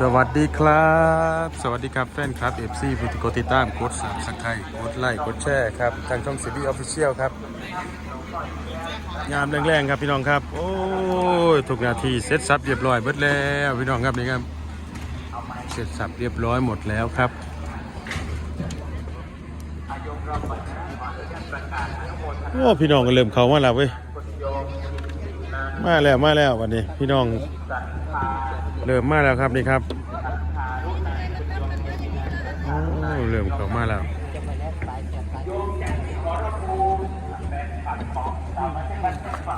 สวัสดีครับ สวัสดีครับแฟนคลับ FC ผู้ที่กติดตามกดซับสไครต์กดไล่โค์กดแชร์ครับ ทางช่องซีบีออฟฟิเชียลครับ ยามแรงๆครับพี่น้องครับ โอ้ยทุกนาทีเสร็จสับเรียบร้อยเบิดแล้วพี่น้องครับนี่ครับเสร็จสับเรียบร้อยหมดแล้วครับโอ้พี่น้องก็เริ่มเข้ามาแล้วเว้ยมาแล้วมาแล้ววันนี้ พี่น้อง เริ่มมาแล้วครับนี่ครับโอ้เริ่มเข้ามาแล้ว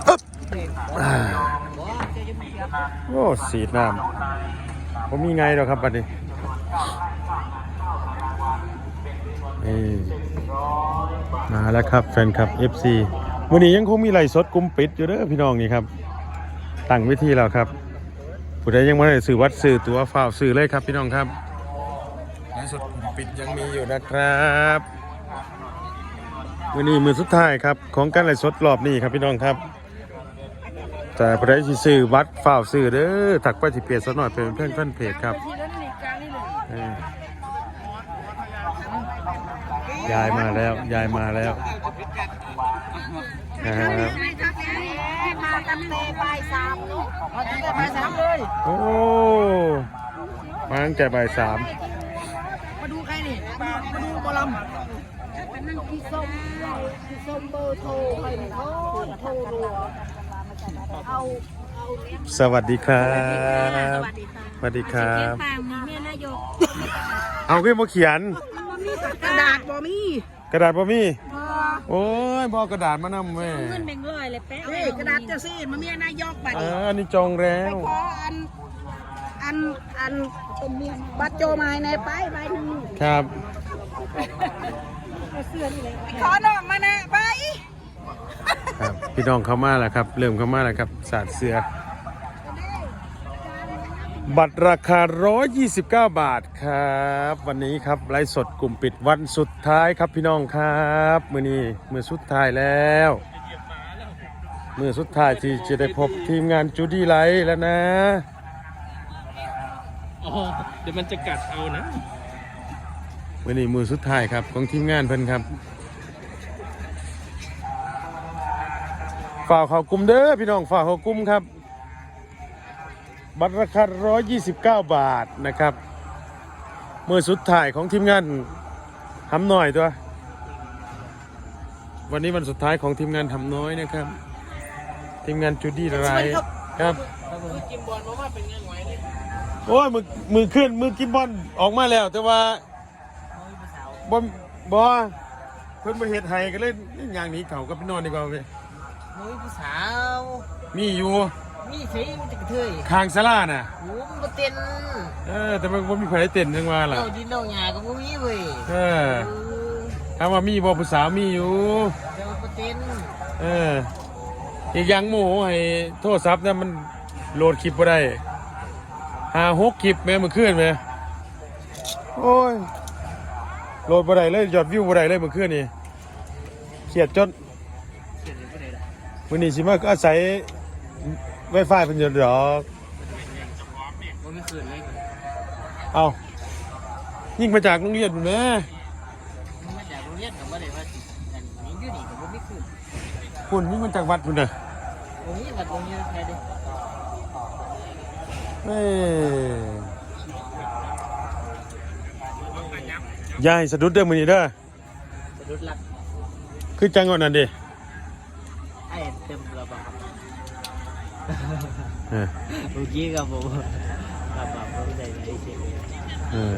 อ๊บโอ้สีน้ำผมมีไงหรอครับบัดนี้นี่มาแล้วครับแฟนคลับ FC วันนี้ยังคงมีไลฟ์สดกลุ่มปิดอยู่เด้อพี่น้องนี่ครับตั้งวิธีแล้วครับ ผู้ใดยังไม่ได้ซื้อวัดซื้อตัวฝ้าวซื้อเลยครับพี่น้องครับไลฟ์สดกลุ่มปิดยังมีอยู่นะครับวันนี้มือสุดท้ายครับของการไลฟ์สดรอบนี้ครับพี่น้องครับแต่ผู้ใดที่ซื้อวัดฝ้าวซื้อเด้อถักไปที่เพจสักหน่อยเป็นเพื่อนเพื่อนเพจครับเออยายมาแล้วยายมาแล้วนะครับมาตั้งแต่บ่ายสามเนาะ มาตั้งแต่บ่ายสามเลย โอ้ มาตั้งแต่บ่ายสามมาดูใครนี่ มามาดูบอลลัมเป็นนั่งที่ส้มที่ส้มเบอร์โทรใครนี่โทรโทรรัวเอาเอาเนี้ยสวัสดีครับ สวัสดีค่ะสวัสดีครับปางมีแม่นายกเอาขึ้นมาเขียน กระดาษบ่มีกระดาษบ่มีพอ โอ้ยบอกระดาษมานำเว้ยเงินแบ่งร้อยเลยแป๊ะนี่กระดาษจะซีดมาเมียนายกบัดเอนี้ออันนี้จองแล้วขออันอันอันบัตรโจมายในไปไปหนึ่งครับขอน้องมานะไป ครับพี่น้องเข้ามาแล้วครับ เริ่มเข้ามาแล้วครับศาสตร์เสือ บัตรราคา 129 บาทครับ วันนี้ครับไลฟ์สดกลุ่มปิดวันสุดท้ายครับพี่น้องครับมือนี้มือสุดท้ายแล้วมือสุดท้ายที่จะได้พบทีมงานจูดี้ไลท์แล้วนะอ๋อเดี๋ยวมันจะกัดเอานะมือนี้มือสุดท้ายครับของทีมงานเพิ่นครับฝ่ากเขากลุ่มเด้อพี่น้องฝ่ากเขากลุ่มครับ บัตรราคา 129 บาทนะครับมือสุดท้ายของทีมงานทำหน่อยตัว วันนี้วันสุดท้ายของทีมงานทำน้อยนะครับ ทีมงานจูดี้ไรครับกินบอลเพราะว่าเป็นเงินไว้เลยโอ้ยมือมือขึ้นมือกินบอลออกมาแล้ว แต่ว่าบอลบอเพิ่นมาเฮ็ดให้ก็เลยอย่างหนี้เขาก็ไปนอนดีกว่าเว้ยมุ้ยผู้สาว มีอยู่ มีสิมันจะกระเทยคางสลาน่ะหูมันก็เต้นเออ แต่มันบ่มีใครได้เต้นจังว่าล่ะเอาดินเอาหญ้าก็บ่มีเว้ยเออเออถามว่ามีบ่ผู้สาวมีอยู่เดี๋ยวมันก็เต้นเออ อีกอย่างโมโหให้โทรศัพท์เนี่ยมันโหลดคลิปบ่ได้หาหกคลิปแม่มันขึ้นไหมโอ้ย โหลดบ่ได้เลยยอดวิวบ่ได้เลยเมื่อคืนนี่เครียดจนเต้นไปไหนล่ะวันนี้สิมาก็อาศัย ไวไฟเพิ่นอยู่ดอกมันไม่คืนเลยเอายิ่งมาจากโรงเรียนพุ่นแหม่มันมาจากโรงเรียนกับว่าได้ว่าสิอันนี้อยู่นี่ก็บ่มีคืนคุณยิ่งมาจากวัดพุ่นน่ะบ่มีบัดบ่มีใครเด้เอ้ยอย่าให้สะดุดเด้อมื้อนี้เด้อสะดุดหลักคือจังหวะนั้นดิไอ้เต็มระบาด เออเมื่อกี้ครับผมระบาดบ่ได้ไหนสิเออ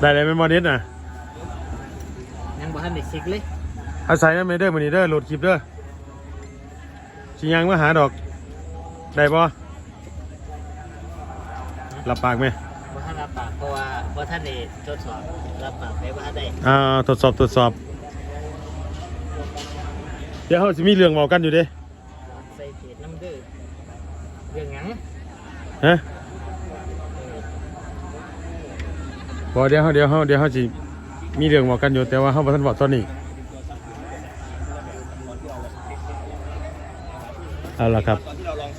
ได้เลยแม่นบ่นิดน่ะยังบ่ทันได้เช็คเลยอาศัยนั่นไม่เด้อมื้อนี้เด้อโหลดคลิปเด้อสิยังมาหาดอก ได้บ่รับปากไหมบ่ทันรับปากเพราะว่าบ่ทันได้ทดสอบรับปากไปว่าได้อ่าทดสอบทดสอบ เดี๋ยวเขาจะมีเรื่องเมากันอยู่เด้ใส่เพจน้ำเด้อเรื่องหยังฮะบอเดี๋ยวเขาเดี๋ยวเขาเดี๋ยวเขาจะมีเรื่องเมากันอยู่แต่ว่าเขาบ่ทันบอกตอนนี้เอาละครับ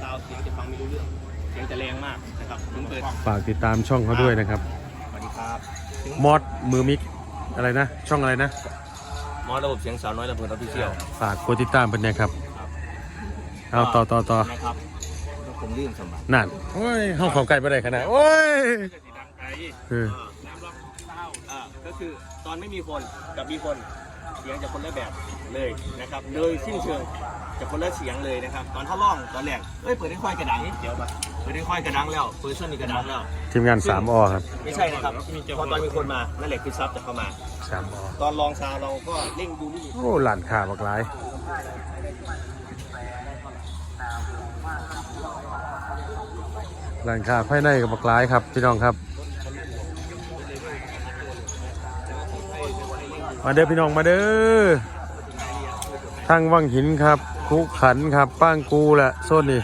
ซาวด์เสียงจะฟังไม่รู้เรื่อง เสียงจะแรงมากนะครับถึงเปิดฝากติดตามช่องเขาด้วยนะครับ สวัสดีครับถึงมอสมือมิกอะไรนะ ช่องอะไรนะ มอสระบบเสียงสาวน้อยระเบิดออฟฟิเชียลฝากกดติดตามเป็นไงครับ เอาต่อต่อต่อนะครับผมลืมสมบัตินั่นโอ้ยห้องของไก่ไปได้ขนาดโอ้ยเออน้ำร้อนเต้าอ่าก็คือตอนไม่มีคนกับมีคนเสียงจะคนละแบบเลยนะครับเลยสิ้นเชิงจะคนละเสียงเลยนะครับ ตอนถ้าร้องตอนแรกเอ้ยเปิดได้ค่อยกระดังเดี๋ยวปะเปิดได้ค่อยกระดังแล้วเปิดช่วงนี้กระดังแล้วทีมงานสามอครับไม่ใช่นะครับพอตอนมีคนมานั่นแหละคือซับจะเข้ามา สามอตอนลองซาวเราก็เร่งดูนี่โอ้หลานขาบักหลายหลานขาภายในกับบักหลายครับพี่น้องครับ มาเด้อพี่น้องมาเด้อทางวังหินครับคุขันครับป้างกูแหละโซนนี่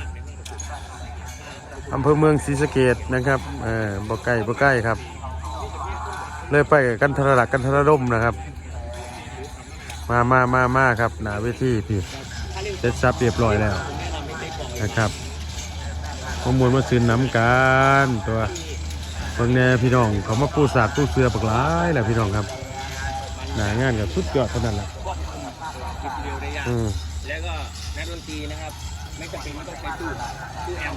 อำเภอเมืองศรีสะเกดนะครับเออบ่ใกล้บ่ใกล้ครับ เลยไปกันทรลักกันทรดมนะครับ มามามามาครับหนาเวทีพี่เสร็จซับเรียบร้อยแล้วนะครับข้อมูลมาซื้อน้ำกันตัวตรงนี้พี่น้องเขามาปูสาดปูเสือปากหลายแหละพี่น้องครับหนางานกับสุดยอดเท่านั้นแหละคลิปเร็วได้ยากอืมแล้วก็นักดนตรีนะครับ ไม่จำเป็นไม่ต้องใช้ตู้ตู้แอม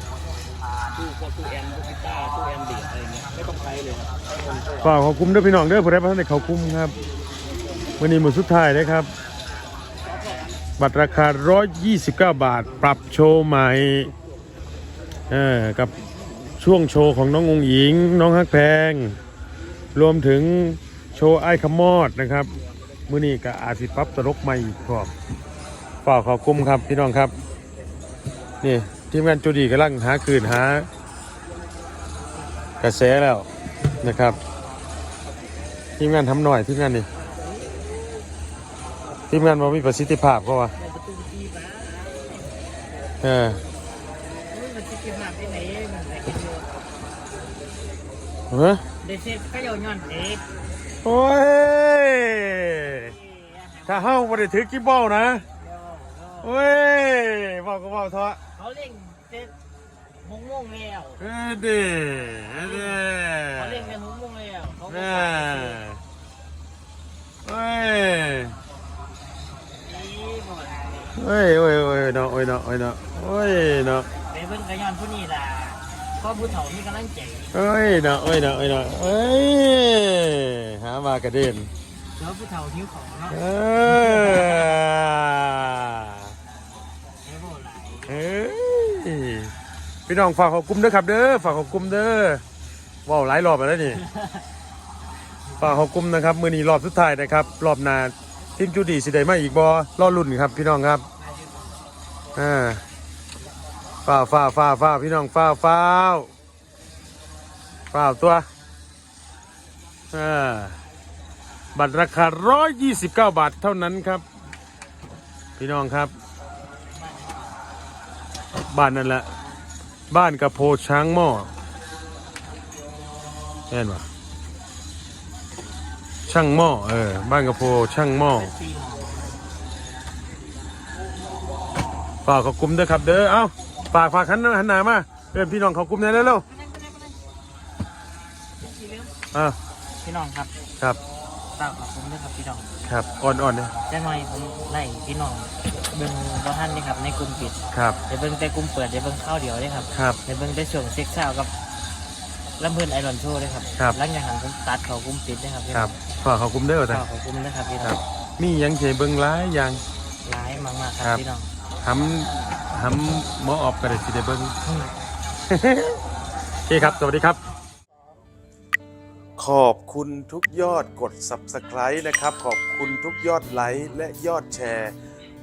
ตู้พวกตู้แอมป์พวกกีตาร์ตู้แอมป์เบสอะไรเงี้ยไม่ต้องใช้เลยครับใช้คนช่วยฝากขอบคุมด้วยพี่น้องด้อผู้ใดพัฒนาเขาคุ้มครับวันนี้หมดสุดท้ายนะครับ บัตรราคา 129 บาท ปรับโชว์ใหม่เออกับช่วงโชว์ของน้ององหญิง น้องฮักแพง รวมถึงโชว์ไอ้ขมอดนะครับ มื้อนี้ก็อาสิปรับตลกใหม่อีกพร้อมฝากขอบคุมครับพี่น้องครับ นี่ทีมงานจูดีกำลังหาคืนหากระแสแล้วนะครับ ทีมงานทำหน่อยทีมงานนี่ทีมงานว่ามีประสิทธิภาพก็ว่าเออมันจะเก็กไปไหนมันไหนกันอยู่เฮ้ยเดซก็ยย้อนเด็กโอ้ย ถ้าเฮ้าบ่ได้ถือกิ๊บเบอลนะ โอ้ยบอกก็บอกเถอะ เขาเล่งเจ็ดหกโมงแล้วเออเด้เออเด้เขาเล่งกันหกโมงแล้วเขาแม่เฮ้ยดีหมดเฮ้ยโอ้ยโอ้ยเนาะโอ้ยเนาะโอ้ยเนาะโอ้ยเนาะไปเบิ่งกระย้อนผู้นี้ล่ะก็ผู้เฒ่ามีกำลังใจเอ้ยเนาะเอ้ยเนาะเอ้ยเนาะเอ้ยหามากระเด็น เดี๋ยวผู้เฒ่าหิวของเนาะเออ พี่น้องฝากขอบคุมเด้อครับเด้อฝากขอบคุมเด้อว้าวหลายรอบแล้วนี่ฝากขอบคุมนะครับ มือนี้รอบสุดท้ายนะครับ รอบหน้าทีมจูดีสิได้มาอีกบอรอลุ่นครับ พี่น้องครับอ่าฝ้าวฝ้าวฝ้าวฝ้าวพี่น้องฝ้าวฝ้าวฝ้าวตัวอ่าบัตรราคา 129 บาทเท่านั้นครับ พี่น้องครับบ้านนั่นแหละ บ้านกระโพช้างหม้อเห็นปะช่างหม้อเออ บ้านกระโพช่างหม้อสี่หมอฝากขอบคุมด้วยครับ เด้อเอ้าฝากฝากขันหันหนามาเออพี่น้องขอบคุมหน่อยเร็วสี่เรื่องๆอ่าพี่น้องครับครับฝากขอบคุณด้วยครับพี่น้องครับอ่อนๆเนี่ยแจ้งหน่อยผมไล่พี่น้อง เบิ่งบ่ท่านนี่ครับในกลุ่มปิดครับ เดี๋ยวเบิ่งแต่กลุ่มเปิดเดี๋ยวเบิ่งเข้าวเดียวได้ครับครับ เดี๋ยวเบิ่งแต่ช่วงเซ็กซ์ซาวกับลำเพิ่นไอรอนโชว์ด้วยครับครับ หลังจากนั้นผมตัดเขากลุ่มปิดนะครับพี่คน้รัอบงฝากขอบคุมเด้อขแต่อขอบคุณนะครับพี่คน้รัอบงมีหยังเฉยเบิ่งหลายอย่าง ร้ายมากๆคครัรับ บพี่น้องทำทำหมอออกก็ได้สิได้เบิ่งโอเคครับ สวัสดีครับ ขอบคุณทุกยอดกด Subscribe นะครับ ขอบคุณทุกยอดไลค์และยอดแชร์